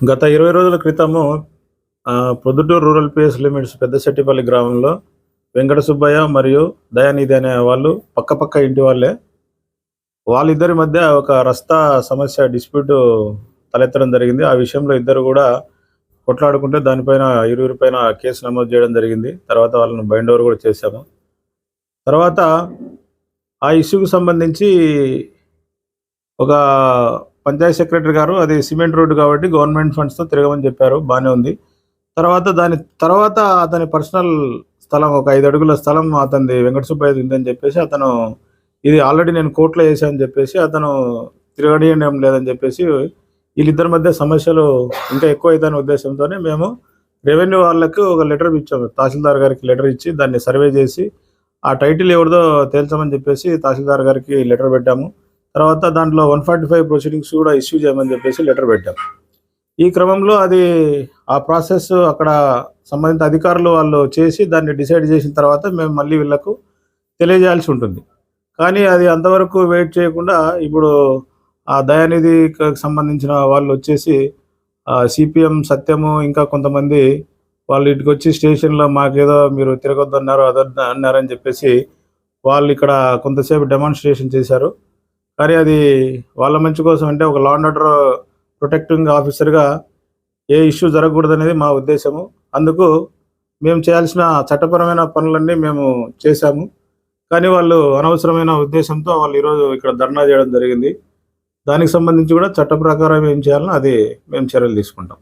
గత ఇరవై రోజుల క్రితము ఆ, Proddatur rural PS limits Peddasettipalli గ్రామంలో వెంకట సుబ్బయ్య మరియు దయానిధి అనే వాళ్ళు పక్క పక్క ఇంటి వాళ్ళే. వాళ్ళిద్దరి మధ్య ఒక రస్తా సమస్య డిస్ప్యూట్ తలెత్తడం జరిగింది. ఆ విషయంలో ఇద్దరు కూడా కొట్లాడుకుంటే దానిపైన ఇరువురి పైన కేసు నమోదు చేయడం జరిగింది. తర్వాత వాళ్ళని బైండ్ ఓవర్ కూడా చేశాము. తర్వాత ఆ ఇష్యూకి సంబంధించి ఒక పంచాయత్ సెక్రటరీ గారు అది సిమెంట్ రోడ్డు కాబట్టి గవర్నమెంట్ ఫండ్స్తో తిరగమని చెప్పారు బాగానే ఉంది. తర్వాత దాని తర్వాత అతని పర్సనల్ స్థలం ఒక ఐదు అడుగుల స్థలం అతనిది వెంకట ఉందని చెప్పేసి అతను ఇది ఆల్రెడీ నేను కోర్టులో వేసానని చెప్పేసి అతను తిరగడియడం లేదని చెప్పేసి వీళ్ళిద్దరి మధ్య సమస్యలు ఇంకా ఎక్కువ అవుతాయనే ఉద్దేశంతోనే మేము రెవెన్యూ వాళ్ళకి ఒక లెటర్ ఇచ్చాము. తహసీల్దార్ గారికి లెటర్ ఇచ్చి దాన్ని సర్వే చేసి ఆ టైటిల్ ఎవరిదో తేల్చమని చెప్పేసి తహసీల్దార్ గారికి లెటర్ పెట్టాము. తర్వాత దాంట్లో వన్ ఫార్టీ ఫైవ్ ప్రొసీడింగ్స్ కూడా ఇష్యూ చేయమని చెప్పేసి లెటర్ పెట్టాం. ఈ క్రమంలో అది ఆ ప్రాసెస్ అక్కడ సంబంధిత అధికారులు వాళ్ళు చేసి దాన్ని డిసైడ్ చేసిన తర్వాత మేము మళ్ళీ వీళ్ళకు తెలియజేయాల్సి ఉంటుంది. కానీ అది అంతవరకు వెయిట్ చేయకుండా ఇప్పుడు ఆ దయానిధికి సంబంధించిన వాళ్ళు వచ్చేసి సిపిఎం సత్యము ఇంకా కొంతమంది వాళ్ళు ఇటుకు వచ్చి స్టేషన్లో మాకేదో మీరు తిరగొద్దు అన్నారు అన్నారని చెప్పేసి వాళ్ళు ఇక్కడ కొంతసేపు డెమాన్స్ట్రేషన్ చేశారు. కానీ అది వాళ్ళ మంచి కోసం అంటే ఒక లా అండ్ ఆర్డర్ ప్రొటెక్టింగ్ ఆఫీసర్గా ఏ ఇష్యూ జరగకూడదు అనేది మా ఉద్దేశము. అందుకు మేము చేయాల్సిన చట్టపరమైన పనులన్నీ మేము చేశాము. కానీ వాళ్ళు అనవసరమైన ఉద్దేశంతో వాళ్ళు ఈరోజు ఇక్కడ ధర్నా చేయడం జరిగింది. దానికి సంబంధించి కూడా చట్ట ప్రకారం ఏం చేయాలనో అది మేము చర్యలు తీసుకుంటాం.